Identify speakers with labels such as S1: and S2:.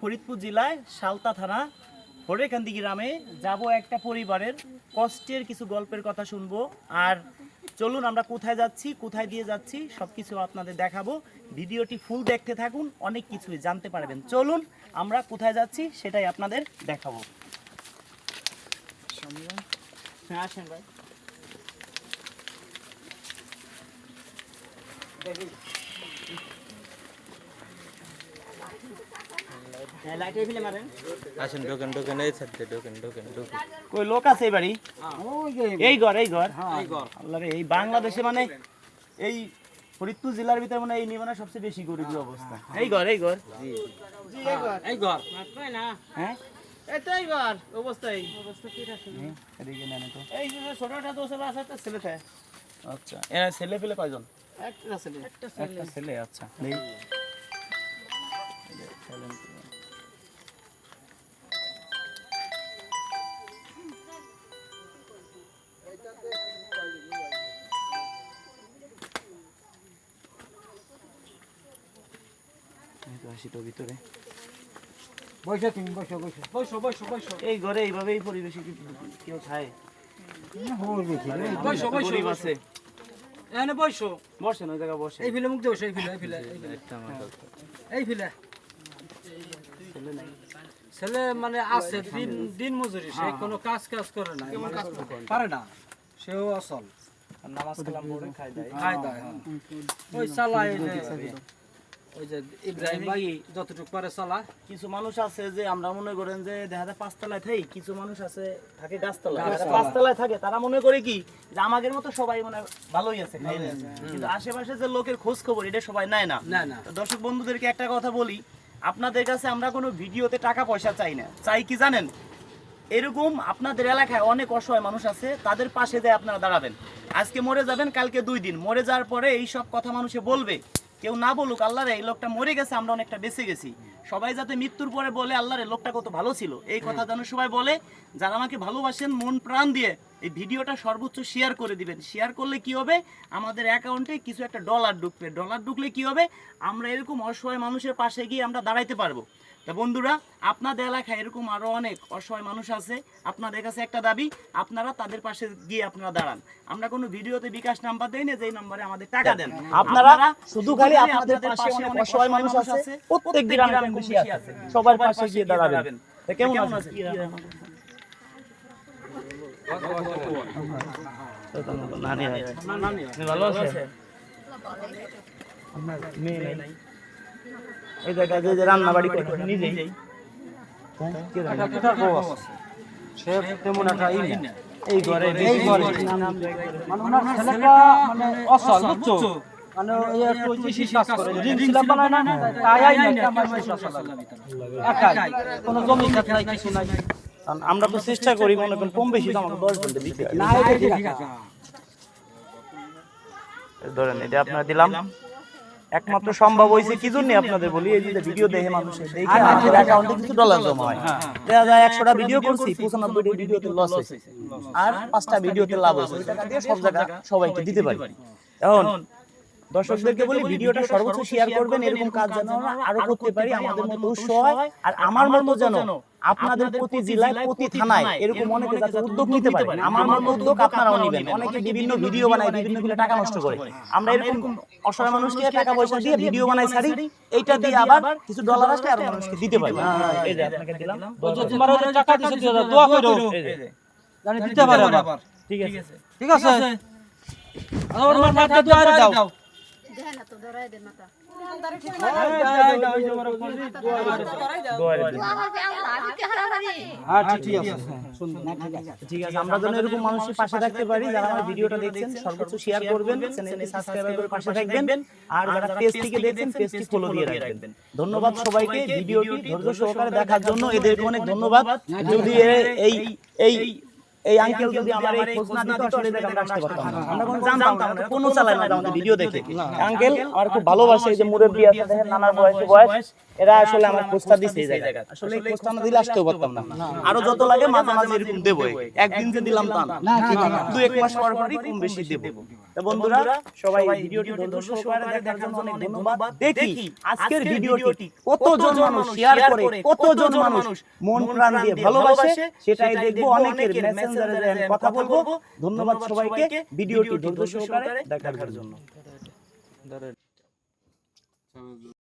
S1: ফরিদপুর জেলায় সালতা থানা হরেকান্দি গ্রামে যাব একটা পরিবারের। কষ্টের কিছু গল্পের কথা শুনব। আর চলুন আমরা কোথায় যাচ্ছি, কোথায় দিয়ে যাচ্ছি সব কিছু আপনাদের দেখাবো। ভিডিওটি ফুল দেখতে থাকুন, অনেক কিছুই জানতে পারবেন। চলুন আমরা কোথায় যাচ্ছি, সেটাই আপনাদের দেখাবো। হ্যাঁ ভাই। মারেন
S2: আসেন ঢোকেন ঢোকেন এই সাইডে ঢোকেন ঢোকেন ঢোকেন।
S1: কই লোক আছে এই বাড়ি? এই ঘর এই ঘর। আল্লাহ এই বাংলাদেশে মানে এই ফরিদপুর জেলার ভিতরে মানে এই সবচেয়ে বেশি গরিবী অবস্থা। এই ঘর এই ঘর।
S2: এই ঘর।
S1: হ্যাঁ?
S3: এটাই ঘর অবস্থায়
S1: হ্যাঁ, এদিকে নেন তো। এই যে ছোটটা তো ছেলে আছে একটা ছেলে থাকে আচ্ছা এরা ছেলে পেলে কয়জন?
S3: একটা ছেলে। একটা
S1: একটা ছেলে আচ্ছা। ভিতরে।
S3: বসো তুমি বসো বসো বসো বসো বসো।
S1: এই ঘরে এইভাবে এই পরিবেশে কেউ খায়?
S3: বসো বসো
S1: আছে।
S3: এখানে বসো।
S1: বসেন ওই জায়গায় বসে।
S3: এই ফিলে মুখ বসো এই ফিলে এই ফিলে এই ফিলে।
S2: একটা আমার দরকার।
S3: এই ফিলে।
S1: ছেলে
S3: মানে আছে দিন দিন মজুরি সে কোনো কাজ কাজ করে না। পারে না। সেও আসল
S1: নামাজ কালাম পড়ে খায় দেয়।
S3: খাই দেয় হ্যাঁ। ওই চালায় ওই যে ইব্রাহিম ভাই যতটুকু পারে চালা।
S1: কিছু মানুষ আছে যে আমরা মনে করেন যে দেখা যায় পাঁচতলায় থাকি কিছু মানুষ আছে থাকে গাছতলায়। পাঁচতলায় থাকে তারা মনে করে কি যে আমাদের মতো সবাই মানে ভালোই আছে কিন্তু আশেপাশে যে লোকের খোঁজ খবর এটা সবাই নেয় না।
S3: না না।
S1: তো দর্শক বন্ধুদেরকে একটা কথা বলি আপনাদের কাছে আমরা কোনো ভিডিওতে টাকা পয়সা চাই না। চাই কি জানেন? এরকম আপনাদের এলাকায় অনেক অসহায় মানুষ আছে তাদের পাশে দিয়ে আপনারা দাঁড়াবেন। আজকে মরে যাবেন কালকে দুই দিন। মরে যাওয়ার পরে এই সব কথা মানুষে বলবে। কেউ না বলুক আল্লাহ এই লোকটা মরে গেছে আমরা অনেকটা বেঁচে গেছি। সবাই যাতে মৃত্যুর পরে বলে আল্লাহ রে লোকটা কত ভালো ছিল। এই কথা যেন সবাই বলে যারা আমাকে ভালোবাসেন মন প্রাণ দিয়ে এই ভিডিওটা সর্বোচ্চ শেয়ার করে দিবেন। শেয়ার করলে কি হবে? আমাদের অ্যাকাউন্টে কিছু একটা ডলার ঢুকবে। ডলার ঢুকলে কি হবে? আমরা এরকম অসহায় মানুষের পাশে গিয়ে আমরা দাঁড়াইতে পারব। তা বন্ধুরা আপনাদের এলাকায় এরকম আরও অনেক অসহায় মানুষ আছে। আপনাদের কাছে একটা দাবি আপনারা তাদের পাশে গিয়ে আপনারা দাঁড়ান। আমরা কোনো ভিডিওতে বিকাশ নাম্বার দেই না যেই নম্বরে আমাদের টাকা দেন। আপনারা শুধু খালি আপনাদের পাশে অনেক অসহায় মানুষ আছে প্রত্যেক গ্রামে বেশি আছে। সবার পাশে গিয়ে দাঁড়াবেন। কেমন আছে ভালো আছে। এই জায়গায় যে রান্না বাড়ি করে নিজেই।
S3: সে তেমন একটা ই
S1: এই ঘরে
S3: এই ঘরে। মানে অসল বুঝছ? মানে একটু কৃষি কাজ করে। ঋণ ছিলাম বানায় না? আয় আয় আমার একাই। কোনো জমি ক্ষেত নাই। কিছু নাই।
S1: আমরা তো চেষ্টা করি মনে করেন কম বেশি আমাকে দশ ঘণ্টা দিতে
S3: না ঠিক আছে।
S1: ধরেন এটা আপনার দিলাম একমাত্র সম্ভব হয়েছে কি জন্য আপনাদের বলি? এই যে ভিডিও দেখে মানুষের দেখে আমাদের অ্যাকাউন্টে কিছু ডলার জমা হয়। দেখা যায় একশোটা ভিডিও করছি পঁচানব্বইটা ভিডিওতে লস হয়েছে। আর পাঁচটা ভিডিওতে লাভ হয়েছে। ওই টাকা দিয়ে সব জায়গা সবাইকে দিতে পারি। এখন দর্শকদেরকে বলি ভিডিওটা সর্বোচ্চ শেয়ার করবেন এরকম কাজ যেন আমরা আরও করতে পারি আমাদের মতো উৎস হয় আর আমার মতো যেন আপনাদের প্রতি জেলায় প্রতি থানায় এরকম অনেকে যাতে উদ্যোগ নিতে পারে। আমার মতো উদ্যোগ আপনারাও নেবেন। অনেকে বিভিন্ন ভিডিও বানায় বিভিন্নগুলো টাকা নষ্ট করে। আমরা এরকম অসহায় মানুষকে টাকা পয়সা দিয়ে ভিডিও বানাই ছাড়ি এইটা দিয়ে আবার কিছু ডলার আসলে আরও মানুষকে দিতে পারি। এই যে আপনাকে দিলাম।
S3: তোমার টাকা দিছে দিয়ে দোয়া করো
S1: এই যে,
S3: জানি দিতে পারে আবার
S1: ঠিক আছে
S3: ঠিক আছে আমার মাথা দোয়া দাও হ্যাঁ
S1: পারি শেয়ার করবেন আর ধন্যবাদ সবাইকে, ভিডিওটি ধৈর্য সহকারে দেখার জন্য, এদেরকে অনেক ধন্যবাদ। যদি এই এই এই আঙ্কেল যদি আমার এই খোঁজ না দিত আসলে দেখ আমরা আসতে পারতাম না আমরা কোনো জানতাম না আমরা কোনো চালাই না আমাদের ভিডিও দেখে। আঙ্কেল আমার খুব ভালোবাসে এই যে মুরব্বি আছে দেখেন নানার বয়সী বয়স এরা আসলে আমার খোঁজটা দিছে এই জায়গায়। আসলে এই খোঁজটা না দিলে আসতেও পারতাম না। আরও যত লাগে মাঝে মাঝে এরকম দেবো। একদিন যে দিলাম তা না দু এক মাস পর পরই কম বেশি দেবো। তা বন্ধুরা সবাই ভিডিওটি ধৈর্য সহকারে দেখার জন্য অনেক ধন্যবাদ দেখি আজকের ভিডিওটি কতজন মানুষ শেয়ার করে কতজন মানুষ মন প্রাণ দিয়ে ভালোবাসে সেটাই দেখব অনেকের মেসেঞ্জারে কথা বলব। ধন্যবাদ সবাইকে। ভিডিওটি ধৈর্য সহকারে দেখার জন্য।